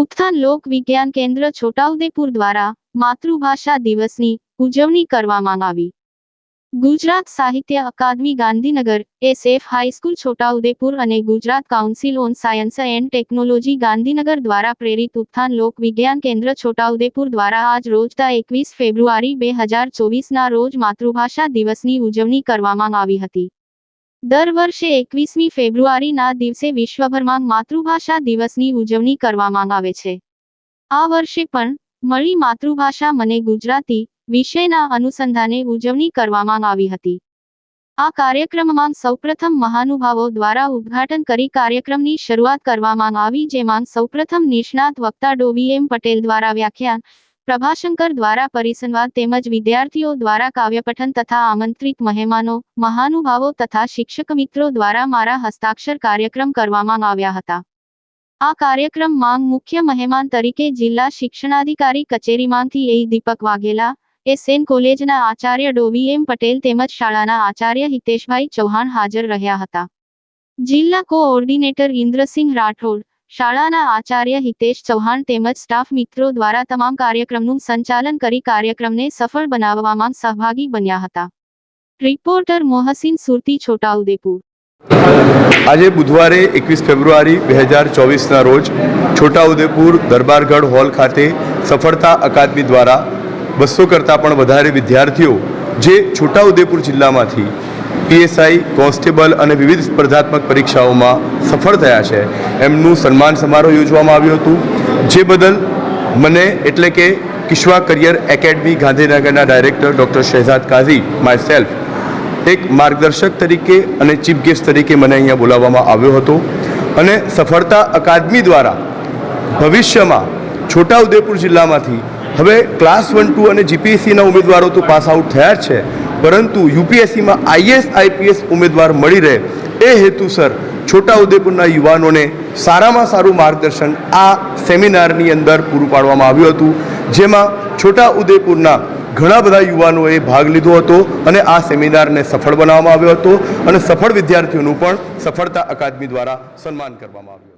ઉત્થાન લોક વિજ્ઞાન કેન્દ્ર છોટાઉદેપુર દ્વારા માતૃભાષા દિવસની ઉજવણી કરવામાં આવી. Gujarat Sahitya Akademi Gandhinagar SF high school Chhota Udepur અને Gujarat council on science and technology Gandhinagar દ્વારા પ્રેરિત ઉત્થાન લોક વિજ્ઞાન કેન્દ્ર છોટાઉદેપુર દ્વારા આજ રોજ તા એકવીસ ફેબ્રુઆરી બે હજાર ચોવીસના રોજ માતૃભાષા દિવસની ઉજવણી કરવામાં આવી હતી. દર વર્ષે એકવીસમી ફેબ્રુઆરીના દિવસે વિશ્વભરમાં માતૃભાષા દિવસની ઉજવણી કરવામાં આવે છે. આ વર્ષે પણ મળી માતૃભાષા મને ગુજરાતી વિષયના અનુસંધાને ઉજવણી કરવામાં આવી હતી. આ કાર્યક્રમમાં સૌપ્રથમ મહાનુભાવો દ્વારા ઉદ્ઘાટન કરી કાર્યક્રમની શરૂઆત કરવામાં આવી, જેમાં સૌપ્રથમ નિષ્ણાત વક્તા ડોવી એમ પટેલ દ્વારા વ્યાખ્યાન પ્રભાશંકર દ્વારા પરિસંવાદ તેમજ વિદ્યાર્થીઓ દ્વારા કાવ્યપઠન તથા આમંત્રિત મહેમાનો, મહાનુભાવો તથા શિક્ષક મિત્રો દ્વારા મારા હસ્તાક્ષર કાર્યક્રમ કરવામાં આવ્યા હતા. આ કાર્યક્રમ માંગ મુખ્ય મહેમાન તરીકે જિલ્લા શિક્ષણાધિકારી કચેરીમાંથી એ દીપક વાઘેલા એસએન કોલેજના આચાર્ય ડોવી એમ પટેલ તેમજ શાળાના આચાર્ય હિતેશભાઈ ચૌહાણ હાજર રહ્યા હતા. જિલ્લા કોઓર્ડિનેટર ઇન્દ્રસિંહ રાઠોડ શાળાના આચાર્ય હિતેશ ચૌહાણ તેમજ સ્ટાફ મિત્રો દ્વારા તમામ કાર્યક્રમનું સંચાલન કરી કાર્યક્રમને સફળ બનાવવામાં સહભાગી બન્યા હતા. રિપોર્ટર મોહસિન સુરતી, છોટાઉદેપુર. આજે બુધવારે એકવીસ ફેબ્રુઆરી બે હજાર ચોવીસના રોજ છોટાઉદેપુર દરબારગઢ હોલ ખાતે સફળતા અકાદમી દ્વારા બસો કરતાં પણ વધારે વિદ્યાર્થીઓ જે છોટાઉદેપુર જિલ્લામાંથી પીએસઆઈ, કોન્સ્ટેબલ અને વિવિધ સ્પર્ધાત્મક પરીક્ષાઓમાં સફળ થયા છે. એમનું સન્માન સમારોહ યોજવામાં આવ્યું હતું. જે બદલ મને એટલે કે કિશ્વા કરિયર એકેડમી ગાંધીનગરના director doctor Shehzad Kazi myself એક માર્ગદર્શક તરીકે અને ચીફ ગેસ્ટ તરીકે મને અહીંયા બોલાવવામાં આવ્યો હતો. અને સફળતા અકાદમી દ્વારા ભવિષ્યમાં છોટાઉદેપુર જિલ્લામાંથી હવે ક્લાસ વન, ટુ અને જીપીએસસીના ઉમેદવારો તો પાસ આઉટ થયા જ છે. પરંતુ યુપીએસસીમાં આઈએસ, આઈપીએસ ઉમેદવાર મળી રહે એ હેતુસર છોટાઉદેપુરના યુવાનોને સારામાં સારું માર્ગદર્શન આ સેમિનારની અંદર પૂરું પાડવામાં આવ્યું હતું, જેમાં છોટાઉદેપુરના ઘણા બધા યુવાનોએ ભાગ લીધો હતો અને આ સેમિનારને સફળ બનાવવામાં આવ્યો હતો અને સફળ વિદ્યાર્થીઓનું પણ સફળતા અકાદમી દ્વારા સન્માન કરવામાં આવ્યું.